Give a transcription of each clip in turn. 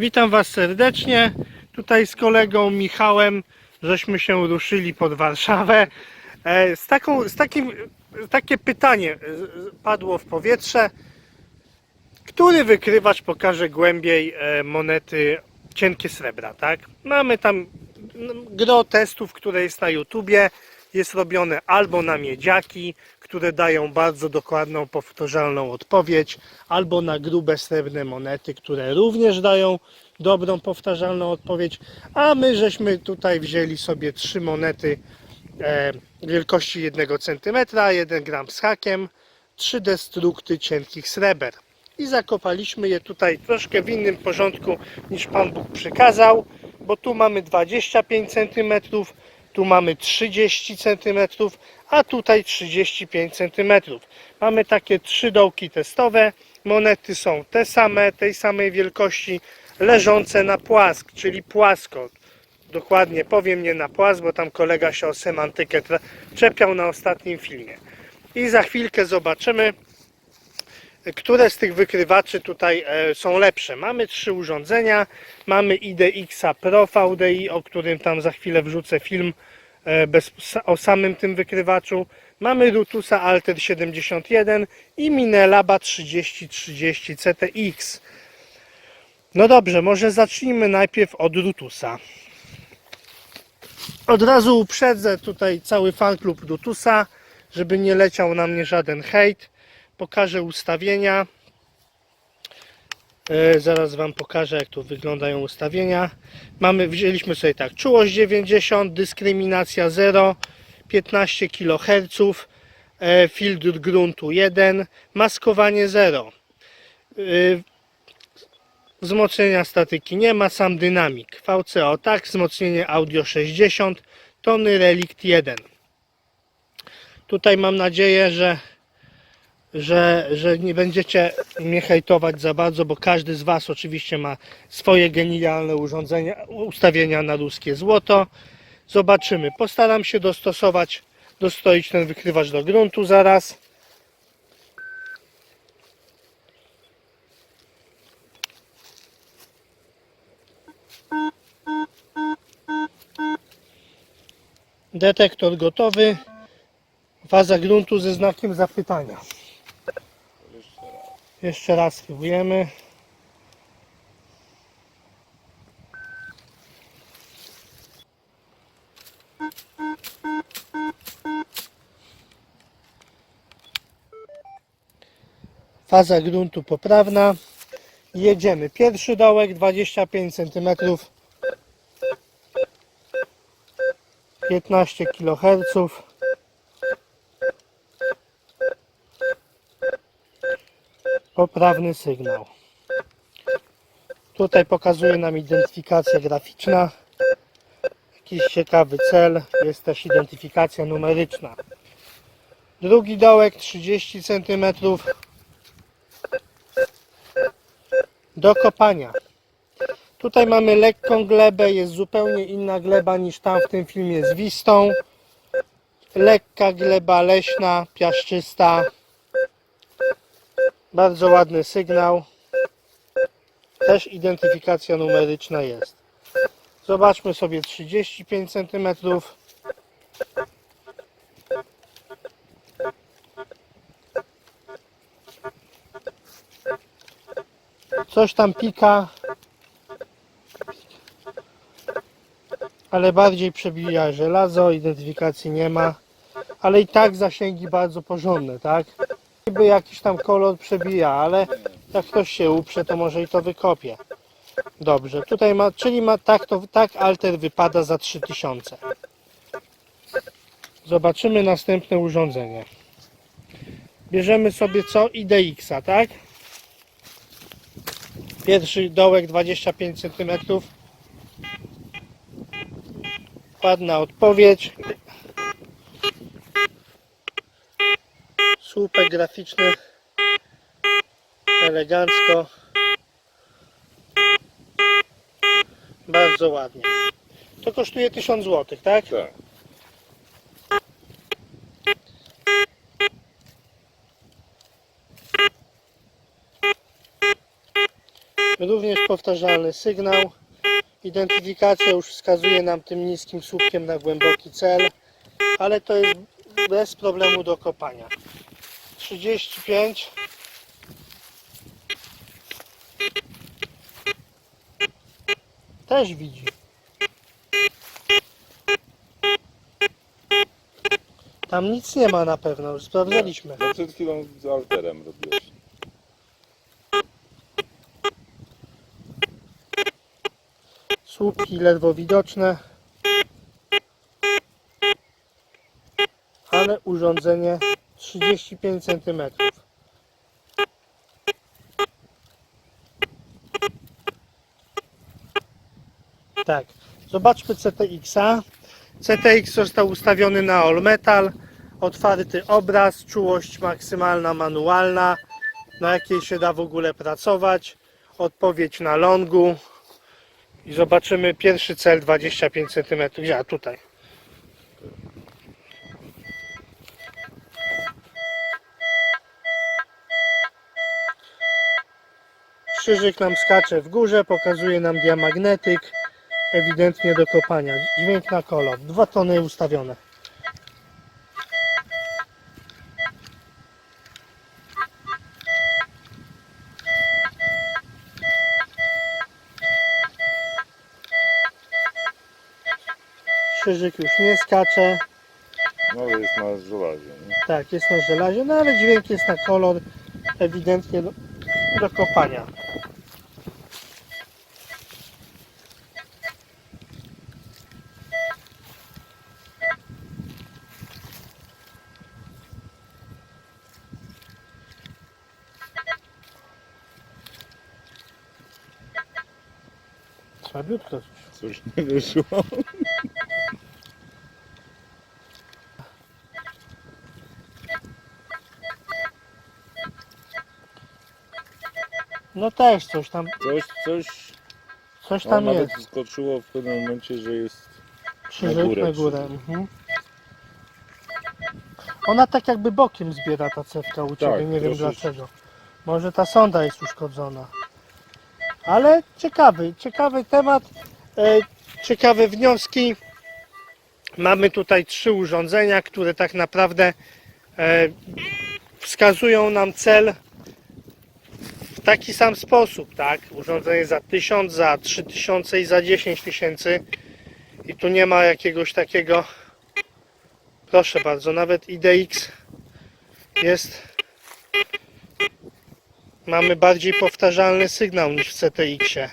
Witam Was serdecznie. Tutaj z kolegą Michałem żeśmy się ruszyli pod Warszawę. E, Z, taką, z takim, takie pytanie e, padło w powietrze. Który wykrywacz pokaże głębiej e, monety cienkie srebra, tak? Mamy tam no, gro testów, które jest na YouTubie. Jest robione albo na miedziaki, które dają bardzo dokładną, powtarzalną odpowiedź, albo na grube srebrne monety, które również dają dobrą, powtarzalną odpowiedź. A my żeśmy tutaj wzięli sobie trzy monety e, wielkości 1 cm, 1 gram z hakiem, trzy destrukty cienkich sreber. I zakopaliśmy je tutaj troszkę w innym porządku niż Pan Bóg przykazał, bo tu mamy 25 cm, tu mamy 30 cm, a tutaj 35 cm. Mamy takie trzy dołki testowe. Monety są te same, tej samej wielkości, leżące na płask, czyli płasko. Dokładnie powiem nie na płask, bo tam kolega się o semantykę czepiał na ostatnim filmie. I za chwilkę zobaczymy, które z tych wykrywaczy tutaj e, są lepsze. Mamy trzy urządzenia. Mamy IDX Pro VDI, o którym tam za chwilę wrzucę film e, bez, o samym tym wykrywaczu. Mamy Rutusa Alter 71 i Minelaba 3030 CTX. No dobrze, może zacznijmy najpierw od Rutusa. Od razu uprzedzę tutaj cały fan klub Rutusa, żeby nie leciał na mnie żaden hejt. Pokażę ustawienia. E, zaraz Wam pokażę, jak tu wyglądają ustawienia. Mamy, wzięliśmy sobie tak, czułość 90, dyskryminacja 0, 15 kHz, filtr gruntu 1, maskowanie 0. E, wzmocnienia statyki nie ma, sam dynamik. VCO tak, wzmocnienie audio 60, tony relikt 1. Tutaj mam nadzieję, że że, że nie będziecie mnie hejtować za bardzo, bo każdy z Was oczywiście ma swoje genialne urządzenia, ustawienia na ruskie złoto. Zobaczymy. Postaram się dostosować, dostroić ten wykrywacz do gruntu zaraz. Detektor gotowy. Faza gruntu ze znakiem zapytania. Jeszcze raz spróbujemy. Faza gruntu poprawna. Jedziemy. Pierwszy dołek 25 cm. 15 kHz. Poprawny sygnał. Tutaj pokazuje nam identyfikacja graficzna. Jakiś ciekawy cel. Jest też identyfikacja numeryczna. Drugi dołek 30 cm do kopania. Tutaj mamy lekką glebę, jest zupełnie inna gleba niż tam w tym filmie z Wistą. Lekka gleba leśna, piaszczysta, bardzo ładny sygnał. Też identyfikacja numeryczna jest. Zobaczmy sobie 35 cm. Coś tam pika, ale bardziej przebija żelazo, identyfikacji nie ma, ale i tak zasięgi bardzo porządne, tak? Niby jakiś tam kolor przebija, ale jak ktoś się uprze, to może i to wykopie. Dobrze, tutaj ma, czyli ma tak, to, tak alter wypada za 3000. Zobaczymy następne urządzenie. Bierzemy sobie co? IDX-a, tak? Pierwszy dołek 25 cm. Ładna odpowiedź. Słupek graficzny elegancko bardzo ładnie to kosztuje 1000 zł, tak? Tak. Również powtarzalny sygnał. Identyfikacja już wskazuje nam tym niskim słupkiem na głęboki cel, ale to jest bez problemu do kopania. 35 też widzi. Tam nic nie ma na pewno, już sprawdzaliśmy. No przed chwilą z alterem robiłeś. Słupki ledwo widoczne. Ale urządzenie 35 cm. Tak, zobaczmy CTX-a. CTX został ustawiony na all metal. Otwarty obraz, czułość maksymalna manualna, na jakiej się da w ogóle pracować. Odpowiedź na longu, i zobaczymy pierwszy cel 25 cm. Ja tutaj. Krzyżyk nam skacze w górze, pokazuje nam diamagnetyk, ewidentnie do kopania. Dźwięk na kolor, dwa tony ustawione. Krzyżyk już nie skacze. No jest na żelazie, nie? Tak, jest na żelazie, no ale dźwięk jest na kolor, ewidentnie do, do kopania. Słabiutko. Coś nie wyszło. No też coś tam, Coś, coś coś tam nawet jest. skoczyło w pewnym momencie, że jest Krzyżyk górę na górę. Mhm. Ona tak jakby bokiem zbiera ta cewka u Ciebie, Tak, nie wiem dlaczego. Może ta sonda jest uszkodzona. Ale ciekawy, ciekawy temat, e, ciekawe wnioski. Mamy tutaj trzy urządzenia, które tak naprawdę e, wskazują nam cel w taki sam sposób, tak? Urządzenie za 1000, za 3000 i za 10 tysięcy. I tu nie ma jakiegoś takiego. Proszę bardzo, nawet IDX jest. Mamy bardziej powtarzalny sygnał niż w CTX-ie.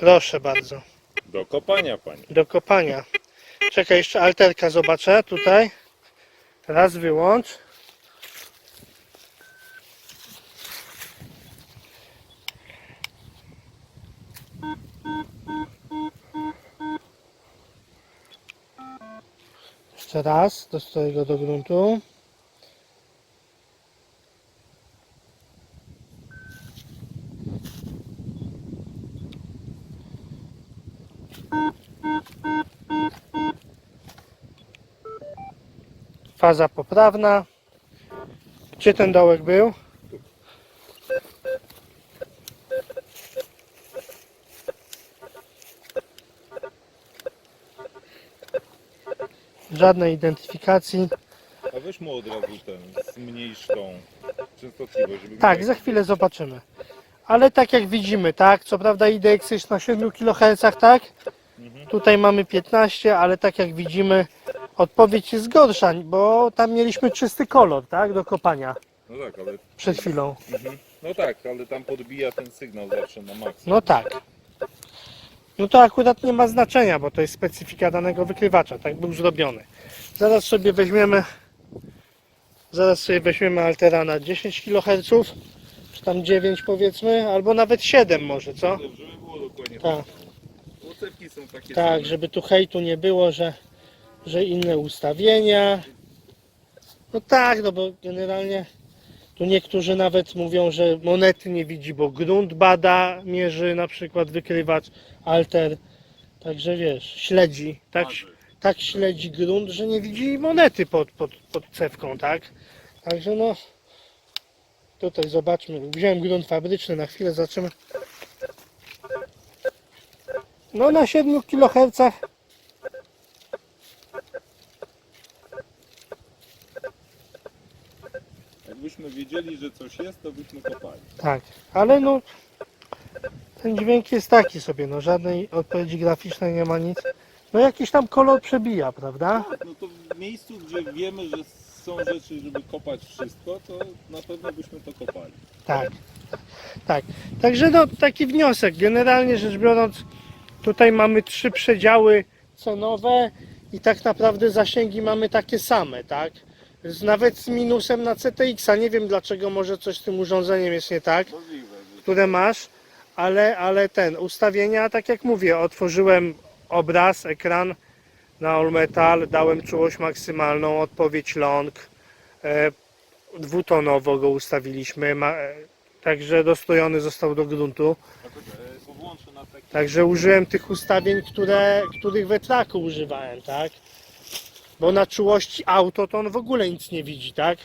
Proszę bardzo, do kopania, panie. do kopania. Czekaj, jeszcze alterka zobaczę tutaj. Raz wyłącz. Jeszcze raz, dostoję go do gruntu. Faza poprawna. Gdzie ten dołek był? Żadnej identyfikacji. A weź mu od razu ten, zmniejsz tą częstotliwość, żeby Tak, miał- za chwilę zobaczymy. Ale tak jak widzimy, tak, co prawda IDX jest na 7 kHz, tak? Mhm. Tutaj mamy 15, ale tak jak widzimy, odpowiedź jest gorsza, bo tam mieliśmy czysty kolor, tak, do kopania No tak, ale... przed chwilą. Mhm. No tak, ale tam podbija ten sygnał zawsze na maksa. No tak. No to akurat nie ma znaczenia, bo to jest specyfika danego wykrywacza, tak był zrobiony. Zaraz sobie weźmiemy zaraz sobie weźmiemy altera na 10 kHz, czy tam 9 powiedzmy, albo nawet 7 może, co? Żeby było dokładnie Tak. Bo cewki są takie Tak, same. żeby tu hejtu nie było, że, że inne ustawienia. No tak, no bo generalnie tu niektórzy nawet mówią, że monety nie widzi, bo grunt bada, mierzy na przykład wykrywacz, alter. Także wiesz, śledzi, tak, tak śledzi grunt, że nie widzi monety pod, pod, pod cewką, tak? Także no, Tutaj zobaczmy. Wziąłem grunt fabryczny na chwilę, zobaczymy. No na 7 kHz Jakbyśmy wiedzieli, że coś jest, to byśmy kopali. Tak, ale no ten dźwięk jest taki sobie, no żadnej odpowiedzi graficznej nie ma nic. No jakiś tam kolor przebija, prawda? No to w miejscu, gdzie wiemy, że są rzeczy, żeby kopać wszystko, to na pewno byśmy to kopali. Tak. Tak. Także no taki wniosek. Generalnie rzecz biorąc, tutaj mamy trzy przedziały cenowe i tak naprawdę zasięgi mamy takie same, tak? Z, nawet z minusem na CTX-a. Nie wiem dlaczego może coś z tym urządzeniem jest nie tak. Możliwe. które masz, ale, ale ten, ustawienia, tak jak mówię, otworzyłem obraz, ekran na All Metal, dałem czułość maksymalną, odpowiedź long, e, dwutonowo go ustawiliśmy, ma, e, także dostojony został do gruntu, E, także użyłem tych ustawień, które, których we traku używałem, tak? Bo na czułości auto to on w ogóle nic nie widzi, tak?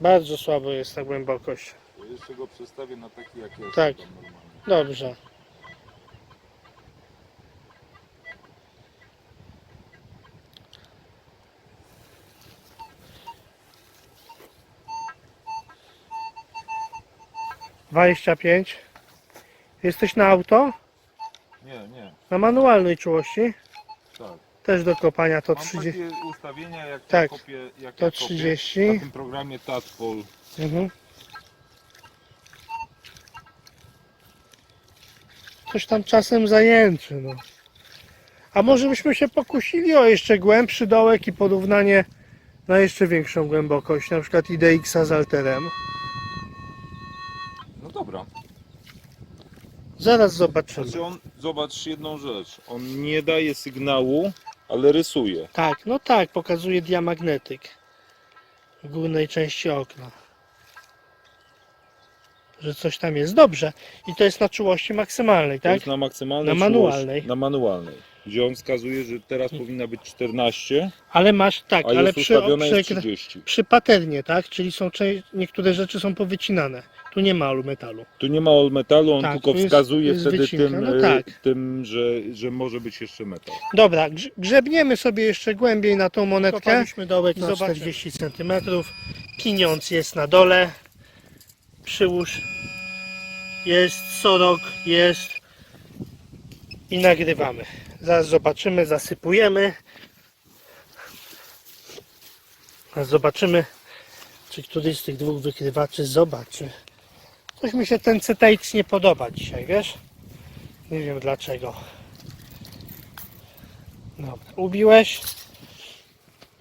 Bardzo słabo jest ta głębokość. To Jeszcze go przestawię na taki, jak jest. Tak. tam normalnie. Dobrze. Dwadzieścia pięć. Jesteś na auto? Nie, nie. Na manualnej czułości? Tak. Też do kopania to Mam 30. takie ustawienia, jak Tak. ja kopię, jak To ja kopię 30. na tym programie Tadpol. Mhm. Coś tam czasem zajęczy, no. A może byśmy się pokusili o jeszcze głębszy dołek i porównanie na jeszcze większą głębokość, na przykład IDX-a z Alterem. No dobra. Zaraz zobaczymy. Znaczy on, zobacz jedną rzecz. On nie daje sygnału, ale rysuje. Tak, no tak, pokazuje diamagnetyk w górnej części okna. Że coś tam jest. Dobrze. I to jest na czułości maksymalnej, To tak? jest na maksymalnej Na manualnej. Na manualnej. Gdzie on wskazuje, że teraz powinna być 14, Ale masz, tak, a ale jest przy, ustawiona przy, jest ekra- 30. przy paternie, tak? Czyli są niektóre rzeczy są powycinane. Tu nie ma alu metalu. Tu nie ma metalu, on Tak, tylko tu jest- wskazuje jest wtedy wycinka. tym, No e, tak. tym że, że może być jeszcze metal. Dobra, grz- grzebniemy sobie jeszcze głębiej na tą monetkę. Kopaliśmy dołek na Zobaczymy. 40 cm. Pieniądz jest na dole. Przyłóż. Jest sorok, jest. I nagrywamy. Zaraz zobaczymy, zasypujemy. Zaraz zobaczymy, czy któryś z tych dwóch wykrywaczy zobaczy. Coś mi się ten CTX nie podoba dzisiaj, wiesz? Nie wiem dlaczego. Dobra, ubiłeś.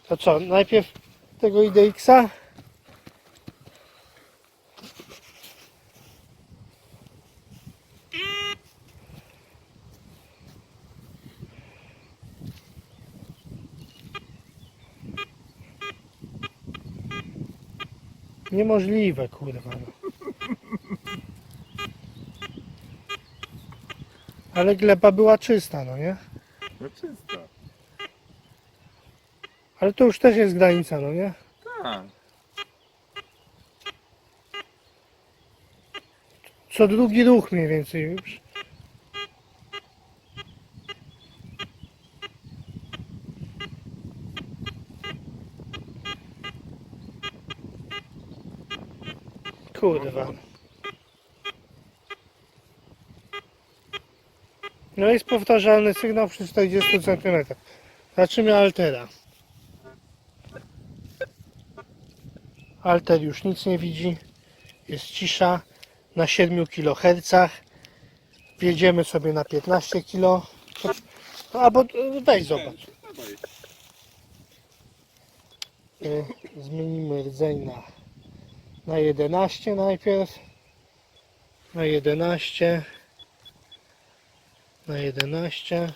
To co, najpierw tego IDX-a? Niemożliwe, kurwa. No. Ale gleba była czysta, no nie? No czysta. Ale to już też jest granica, no nie? Tak. Co drugi ruch mniej więcej już. Kurwa. No jest powtarzalny sygnał przy 40 cm. Zobaczymy altera. Alter już nic nie widzi. Jest cisza na 7 kHz. Wjedziemy sobie na 15 kg. Albo e, weź zobacz. Y, Zmienimy rdzeń na, na 11 najpierw. Na 11. Na 11.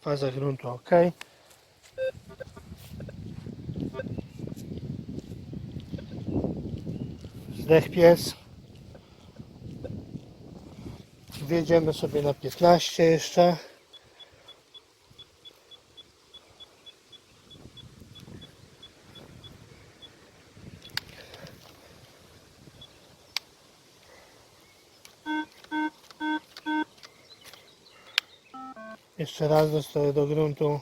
Faza gruntu ok. Zdech pies. Wjedziemy sobie na 15 jeszcze. Jeszcze raz dostaję do gruntu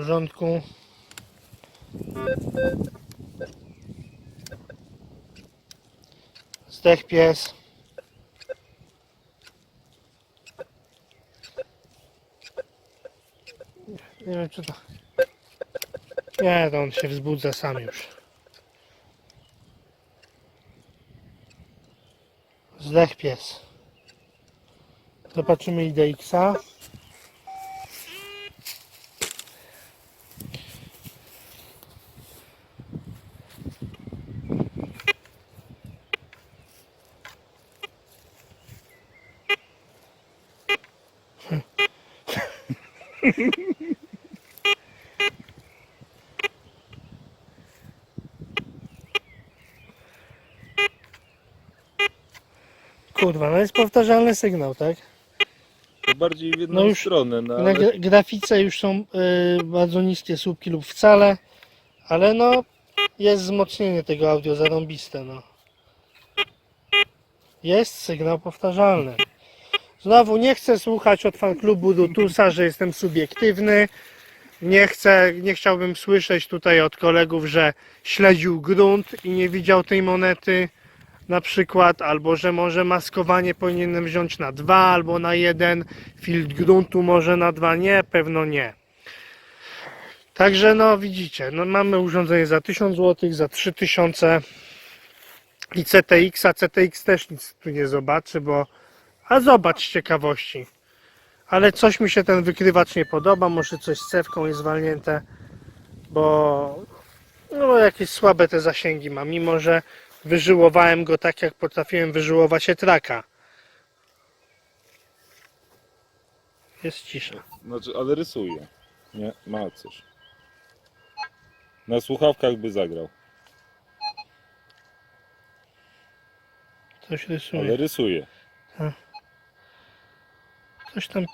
porządku. Zdech pies. Nie wiem czy to... Nie, to on się wzbudza sam już. Zdech pies. Zobaczymy IDX-a. Kurwa, no jest powtarzalny sygnał, tak? To bardziej w jedną No już stronę, no, Na ale gra- grafice już są y, bardzo niskie słupki lub wcale, ale no jest wzmocnienie tego audio zarąbiste, no. Jest sygnał powtarzalny. Znowu nie chcę słuchać od fanklubu Dutusa, że jestem subiektywny. Nie chcę, nie chciałbym słyszeć tutaj od kolegów, że śledził grunt i nie widział tej monety na przykład, albo że może maskowanie powinienem wziąć na dwa albo na jeden, filtr gruntu może na dwa, nie, pewno nie. Także no widzicie, no mamy urządzenie za 1000 zł, za 3000 i CTX, a CTX też nic tu nie zobaczy, bo a zobacz z ciekawości. Ale coś mi się ten wykrywacz nie podoba, może coś z cewką jest zwalnięte, bo no jakieś słabe te zasięgi ma, mimo że wyżyłowałem go tak jak potrafiłem wyżyłować etraka. Jest cisza. Znaczy, ale rysuje. Nie, ma coś. Na słuchawkach by zagrał, Coś rysuje. ale rysuje. Coś tam.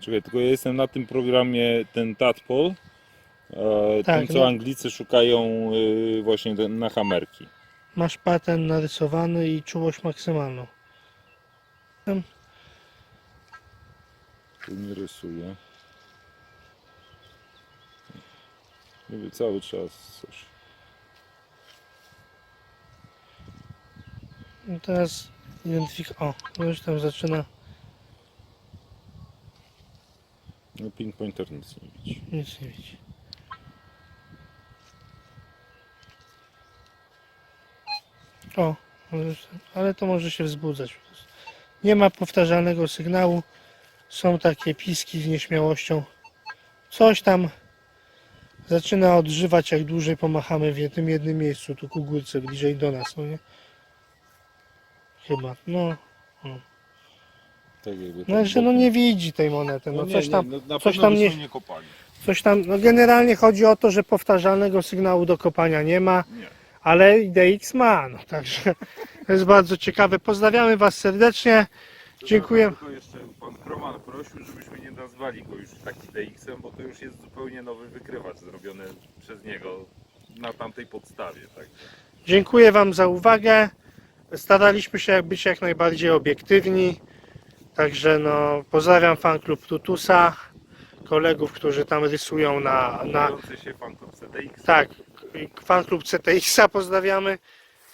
Czekaj, tylko ja jestem na tym programie, ten Tadpol, e, Tak, ten co no. Anglicy szukają y, właśnie na hamerki. Masz patent narysowany i czułość maksymalną. Tu nie rysuje. Niby cały czas coś. I teraz identyfik. O, no już tam zaczyna. No pinpointer nic nie widzi. Nic nie widzi. O, no ale to może się wzbudzać. Nie ma powtarzalnego sygnału. Są takie piski z nieśmiałością. Coś tam zaczyna odżywać, jak dłużej pomachamy w tym jednym miejscu, tu ku górce, bliżej do nas, no nie? Chyba, no. Tak jakby No, że no nie widzi tej monety, no nie, coś tam, no, na coś pewno tam byśmy nie- nie kopali. coś tam, no generalnie chodzi o to, że powtarzalnego sygnału do kopania nie ma, Nie. Ale IDX ma, no także to jest bardzo ciekawe. Pozdrawiamy Was serdecznie, dziękuję. Tylko jeszcze pan Kroman prosił, żebyśmy nie nazwali go już taki DX-em, bo to już jest zupełnie nowy wykrywacz zrobiony przez niego na tamtej podstawie. Tak? Dziękuję Wam za uwagę. Staraliśmy się być jak najbardziej obiektywni, także no pozdrawiam fan klub Tutusa, kolegów, którzy tam rysują na, na, się fan klub CDX. Tak, fan klub CTX-a pozdrawiamy.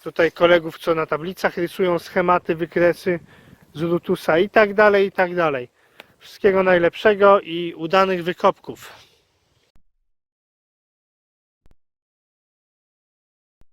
Tutaj kolegów, co na tablicach rysują schematy, wykresy z Lutusa i tak dalej, i tak dalej. Wszystkiego najlepszego i udanych wykopków.